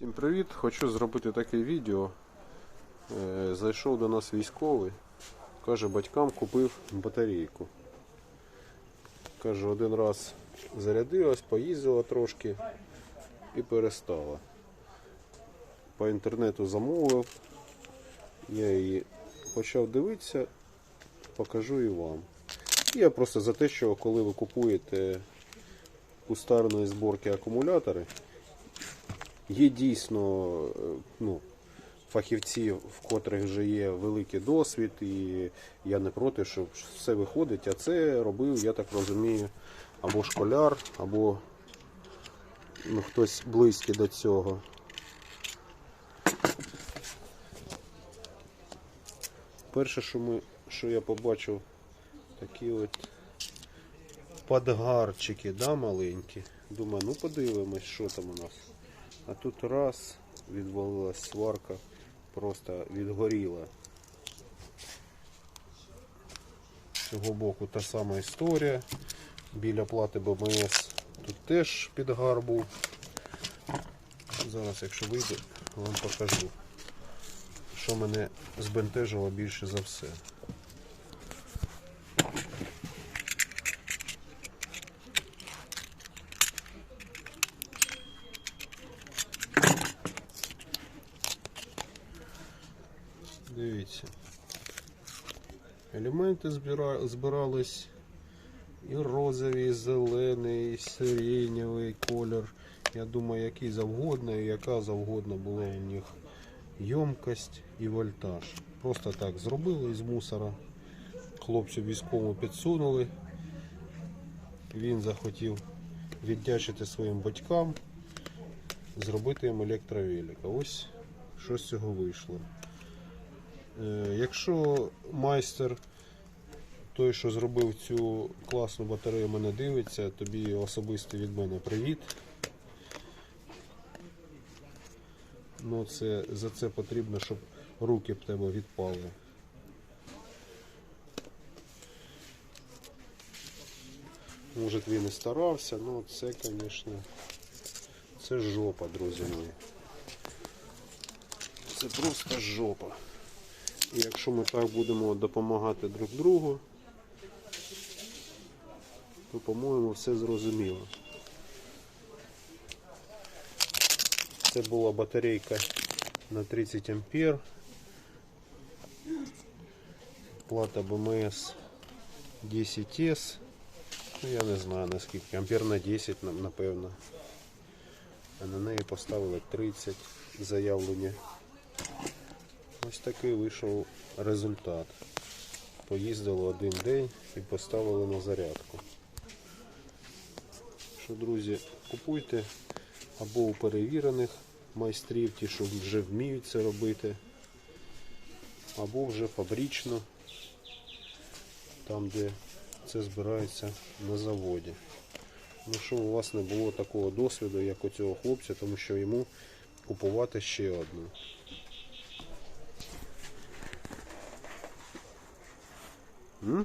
Всім привіт! Хочу зробити таке відео. Е, Зайшов до нас військовий. Каже, батькам купив батарейку. Каже, один раз зарядилась, поїздила трошки і перестала. По інтернету замовив. Я її почав дивитися, покажу і вам. Я просто за те, що коли ви купуєте кустарної зборки акумулятори, Є дійсно е, ну, фахівці, в котрих вже є великий досвід, і я не проти, щоб все виходить. А це робив, я так розумію, або школяр, або ну, хтось близький до цього. Перше, що, ми, що я побачив, такі от подгарчики, да, маленькі. Думаю, ну подивимось, що там у нас. А тут раз відвалилась сварка, просто відгоріла. З цього боку та сама історія. Біля плати БМС тут теж підгар був. Зараз, якщо вийде, вам покажу, що мене збентежило більше за все. Дивіться. Елементи збира... збирались і розовий, і зелений, і сиренєвий колір. Я думаю, який завгодно і яка завгодно була у них ємкость і вольтаж. Просто так зробили із мусора. Хлопцю військовому підсунули. Він захотів віддячити своїм батькам, зробити їм електровелика. Ось що з цього вийшло. Е, Якщо майстер, той, що зробив цю класну батарею, мене дивиться, тобі особисто від мене привіт. Ну, це, за це потрібно, щоб руки в тебе відпали. Може він і старався, ну це, звісно, це жопа, друзі мої. Це просто жопа. Якщо ми так будемо допомагати друг другу, то, по-моєму, все зрозуміло. Це була батарейка на 30 ампер. Плата БМС 10S. Ну, я не знаю наскільки. Ампер на 10, на- напевно. А на неї поставили 30 заявлення. Ось такий вийшов результат. Поїздили один день і поставили на зарядку. Що, друзі, купуйте або у перевірених майстрів, ті, що вже вміють це робити, або вже фабрично, там, де це збирається на заводі. Ну що у вас не було такого досвіду, як у цього хлопця, тому що йому купувати ще одну. Hmm?